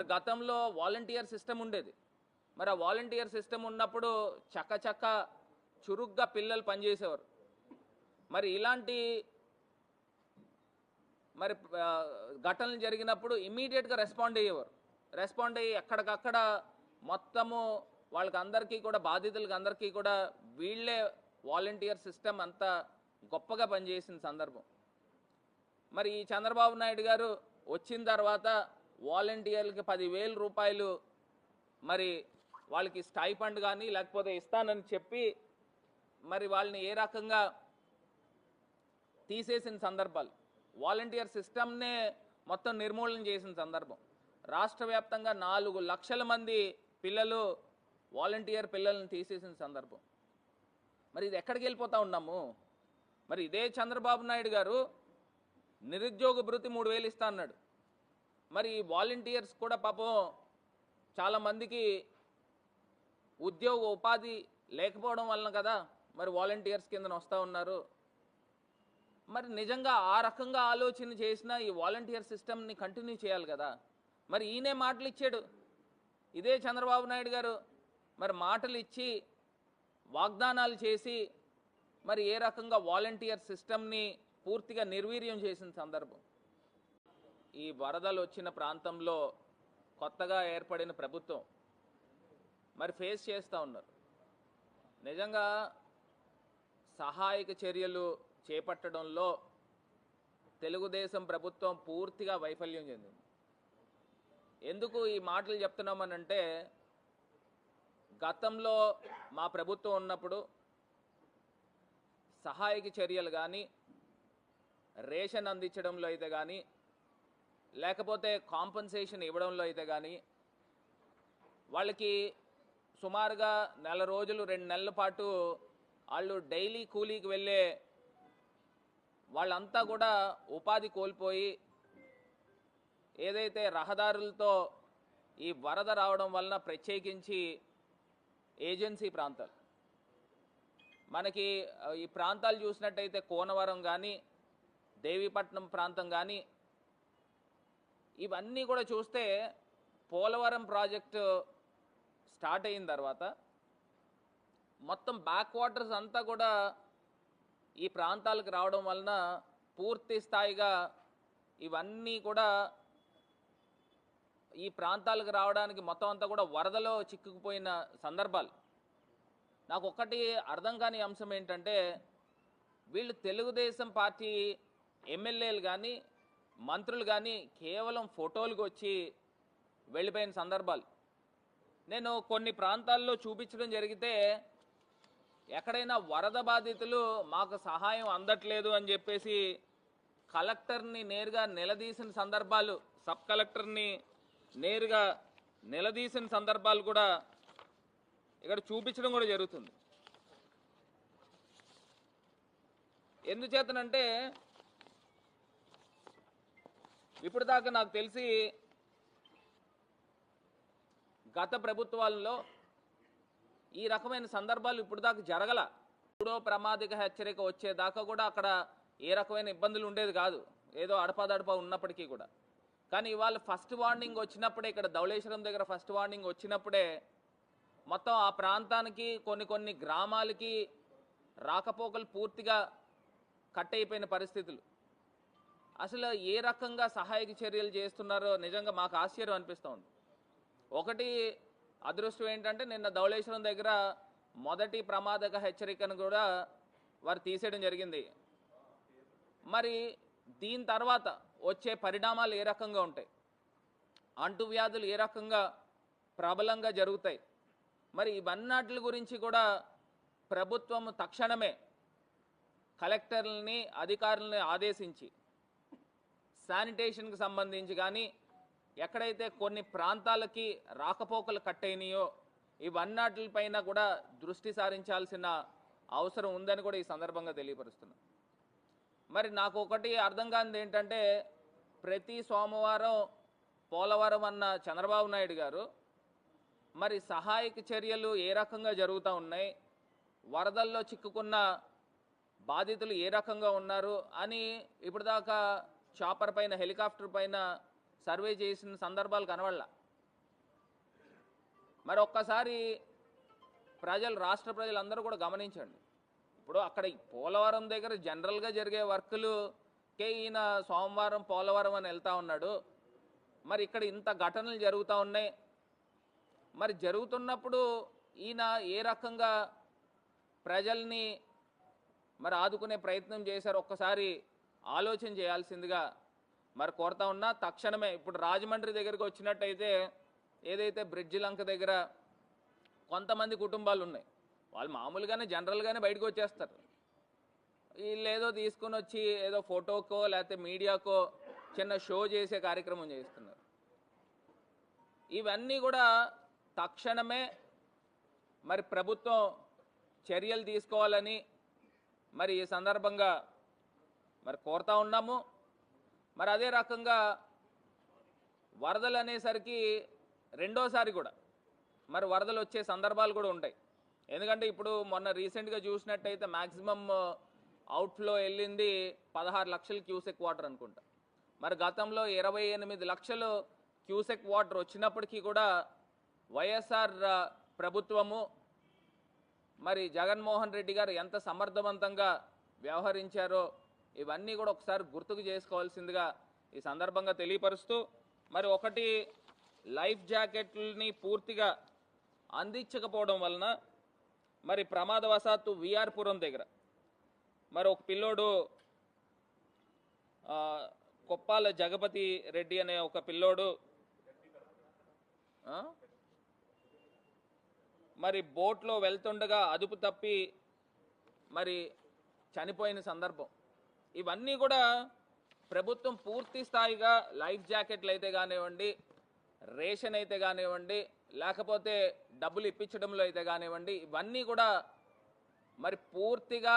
మరి గతంలో volunteer system ఉండేది. మరి ఆ వాలంటీర్ సిస్టమ్ ఉన్నప్పుడు చక్క చక్క చురుగ్గా పిల్లలు పనిచేసేవారు. మరి ఇలాంటి మరి ఘటనలు జరిగినప్పుడు ఇమీడియట్గా రెస్పాండ్ అయ్యేవారు. రెస్పాండ్ అయ్యి ఎక్కడికక్కడ మొత్తము వాళ్ళకి అందరికీ కూడా బాధితులకి అందరికీ కూడా వీళ్ళే వాలంటీర్ సిస్టమ్ అంతా గొప్పగా పనిచేసిన సందర్భం. మరి ఈ చంద్రబాబు నాయుడు గారు వచ్చిన తర్వాత వాలంటీర్లకి పదివేల రూపాయలు మరి వాళ్ళకి స్టైఫండ్ కానీ లేకపోతే ఇస్తానని చెప్పి మరి వాళ్ళని ఏ రకంగా తీసేసిన సందర్భాలు. వాలంటీర్ సిస్టమ్నే మొత్తం నిర్మూలన చేసిన సందర్భం. రాష్ట్ర వ్యాప్తంగా నాలుగు లక్షల మంది పిల్లలు వాలంటీర్ పిల్లల్ని తీసేసిన సందర్భం. మరి ఇది ఎక్కడికి వెళ్ళిపోతా ఉన్నాము? మరి ఇదే చంద్రబాబు నాయుడు గారు నిరుద్యోగ భృతి మూడు వేలు ఇస్తా అన్నాడు. మరి ఈ వాలంటీర్స్ కూడా పాపం చాలా మందికి ఉద్యోగ ఉపాధి లేకపోవడం వలన కదా మరి వాలంటీర్స్ కింద వస్తూ ఉన్నారు. మరి నిజంగా ఆ రకంగా ఆలోచన చేసిన ఈ వాలంటీర్ సిస్టమ్ని కంటిన్యూ చేయాలి కదా. మరి ఈయనే మాటలు ఇచ్చాడు. ఇదే చంద్రబాబు నాయుడు గారు మరి మాటలు ఇచ్చి వాగ్దానాలు చేసి మరి ఏ రకంగా వాలంటీర్ సిస్టమ్ని పూర్తిగా నిర్వీర్యం చేసిన సందర్భం. ఈ వరదలు వచ్చిన ప్రాంతంలో కొత్తగా ఏర్పడిన ప్రభుత్వం మరి ఫేస్ చేస్తూ ఉన్నారు. నిజంగా సహాయక చర్యలు చేపట్టడంలో తెలుగుదేశం ప్రభుత్వం పూర్తిగా వైఫల్యం చెందింది. ఎందుకు ఈ మాటలు చెప్తున్నామనంటే గతంలో మా ప్రభుత్వం ఉన్నప్పుడు సహాయక చర్యలు కానీ రేషన్ అందించడంలో అయితే కానీ లేకపోతే కాంపన్సేషన్ ఇవ్వడంలో అయితే కానీ వాళ్ళకి సుమారుగా నెల రోజులు రెండు నెలల పాటు వాళ్ళు డైలీ కూలీకి వెళ్ళే వాళ్ళంతా కూడా ఉపాధి కోల్పోయి ఏదైతే రహదారులతో ఈ వరద రావడం వలన ప్రత్యేకించి ఏజెన్సీ ప్రాంతాలు. మనకి ఈ ప్రాంతాలు చూసినట్టయితే కోనవరం కానీ దేవీపట్నం ప్రాంతం కానీ ఇవన్నీ కూడా చూస్తే పోలవరం ప్రాజెక్టు స్టార్ట్ అయిన తర్వాత మొత్తం బ్యాక్ వాటర్స్ అంతా కూడా ఈ ప్రాంతాలకు రావడం వలన పూర్తి స్థాయిగా ఇవన్నీ కూడా ఈ ప్రాంతాలకు రావడానికి మొత్తం అంతా కూడా వరదలో చిక్కుకుపోయిన సందర్భాలు. నాకు ఒక్కటి అర్థం కాని అంశం ఏంటంటే వీళ్ళు తెలుగుదేశం పార్టీ ఎమ్మెల్యేలు కానీ మంత్రులు కానీ కేవలం ఫోటోలకు వచ్చి వెళ్ళిపోయిన సందర్భాలు. నేను కొన్ని ప్రాంతాల్లో చూపించడం జరిగితే ఎక్కడైనా వరద బాధితులు మాకు సహాయం అందట్లేదు అని చెప్పేసి కలెక్టర్ని నేరుగా నిలదీసిన సందర్భాలు సబ్ కలెక్టర్ని నేరుగా నిలదీసిన సందర్భాలు కూడా ఇక్కడ చూపించడం కూడా జరుగుతుంది. ఎందుచేతనంటే ఇప్పుడు దాకా నాకు తెలిసి గత ప్రభుత్వాలలో ఈ రకమైన సందర్భాలు ఇప్పుడు దాకా జరగల. మూడో ప్రమాదిక హెచ్చరిక వచ్చేదాకా కూడా అక్కడ ఏ రకమైన ఇబ్బందులు ఉండేది కాదు. ఏదో అడపాదడపా ఉన్నప్పటికీ కూడా. కానీ ఇవాళ ఫస్ట్ వార్నింగ్ వచ్చినప్పుడే ఇక్కడ ధవళేశ్వరం దగ్గర ఫస్ట్ వార్నింగ్ వచ్చినప్పుడే మొత్తం ఆ ప్రాంతానికి కొన్ని కొన్ని గ్రామాలకి రాకపోకలు పూర్తిగా కట్ అయిపోయిన పరిస్థితులు. అసలు ఏ రకంగా సహాయక చర్యలు చేస్తున్నారో నిజంగా మాకు ఆశ్చర్యం అనిపిస్తూ ఉంది ఒకటి అదృష్టం ఏంటంటే నిన్న ధవళేశ్వరం దగ్గర మొదటి ప్రమాదక హెచ్చరికను కూడా వారు తీసేయడం జరిగింది. మరి దీని తర్వాత వచ్చే పరిణామాలు ఏ రకంగా ఉంటాయి? అంటువ్యాధులు ఏ రకంగా ప్రబలంగా జరుగుతాయి? మరి ఇవన్నటి గురించి కూడా ప్రభుత్వం తక్షణమే కలెక్టర్లని అధికారులని ఆదేశించి శానిటేషన్కి సంబంధించి కానీ ఎక్కడైతే కొన్ని ప్రాంతాలకి రాకపోకలు కట్ అయినాయో ఇవన్నటిపైన కూడా దృష్టి సారించాల్సిన అవసరం ఉందని కూడా ఈ సందర్భంగా తెలియపరుస్తున్నా. మరి నాకు ఒకటి అర్థం కానిది ఏంటంటే ప్రతి సోమవారం పోలవరం అన్న చంద్రబాబు నాయుడు గారు మరి సహాయక చర్యలు ఏ రకంగా జరుగుతూ ఉన్నాయి వరదల్లో చిక్కుకున్న బాధితులు ఏ రకంగా ఉన్నారు అని ఇప్పటిదాకా చాపర్ పైన హెలికాప్టర్ పైన సర్వే చేసిన సందర్భాలు కనబడలా. మరి ఒక్కసారి ప్రజలు రాష్ట్ర ప్రజలందరూ కూడా గమనించండి. ఇప్పుడు అక్కడ ఈ పోలవరం దగ్గర జనరల్గా జరిగే వర్కులుకే ఈయన సోమవారం పోలవరం అని వెళ్తా ఉన్నాడు. మరి ఇక్కడ ఇంత ఘటనలు జరుగుతూ ఉన్నాయి. మరి జరుగుతున్నప్పుడు ఈయన ఏ రకంగా ప్రజల్ని మరి ఆదుకునే ప్రయత్నం చేశారు? ఒక్కసారి ఆలోచన చేయాల్సిందిగా మరి కోరుతా ఉన్నా తక్షణమే ఇప్పుడు రాజమండ్రి దగ్గరికి వచ్చినట్టయితే ఏదైతే బ్రిడ్జి లంక దగ్గర కొంతమంది కుటుంబాలు ఉన్నాయి వాళ్ళు మామూలుగానే జనరల్గానే బయటకు వచ్చేస్తారు. వీళ్ళు ఏదో తీసుకుని వచ్చి ఏదో ఫోటోకో లేకపోతే మీడియాకో చిన్న షో చేసే కార్యక్రమం చేస్తున్నారు. ఇవన్నీ కూడా తక్షణమే మరి ప్రభుత్వం చర్యలు తీసుకోవాలని మరి ఈ సందర్భంగా మరి కోరుతా ఉన్నాము. మరి అదే రకంగా వరదలు అనేసరికి రెండోసారి కూడా మరి వరదలు వచ్చే సందర్భాలు కూడా ఉంటాయి. ఎందుకంటే ఇప్పుడు మొన్న రీసెంట్గా చూసినట్టయితే మ్యాక్సిమం అవుట్ఫ్లో వెళ్ళింది పదహారు లక్షలు క్యూసెక్ వాటర్ అనుకుంటా. మరి గతంలో ఇరవై ఎనిమిది లక్షలు క్యూసెక్ వాటర్ వచ్చినప్పటికీ కూడా వైఎస్ఆర్ ప్రభుత్వము మరి జగన్మోహన్ రెడ్డి గారు ఎంత సమర్థవంతంగా వ్యవహరించారో ఇవన్నీ కూడా ఒకసారి గుర్తుకు చేసుకోవాల్సిందిగా ఈ సందర్భంగా తెలియపరుస్తూ మరి ఒకటి లైఫ్ జాకెట్ని పూర్తిగా అందించకపోవడం వలన మరి ప్రమాదవశాత్తు విఆర్పురం దగ్గర. మరి ఒక పిల్లోడు కొప్పాల జగపతి రెడ్డి అనే ఒక పిల్లోడు మరి బోట్లో వెళ్తుండగా అదుపు తప్పి మరి చనిపోయిన సందర్భం. ఇవన్నీ కూడా ప్రభుత్వం పూర్తి స్థాయిగా లైఫ్ జాకెట్లు అయితే కానివ్వండి రేషన్ అయితే కానివ్వండి లేకపోతే డబ్బులు ఇప్పించడంలో అయితే కానివ్వండి ఇవన్నీ కూడా మరి పూర్తిగా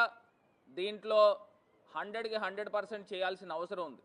దీంట్లో హండ్రెడ్కి హండ్రెడ్ పర్సెంట్ చేయాల్సిన అవసరం ఉంది.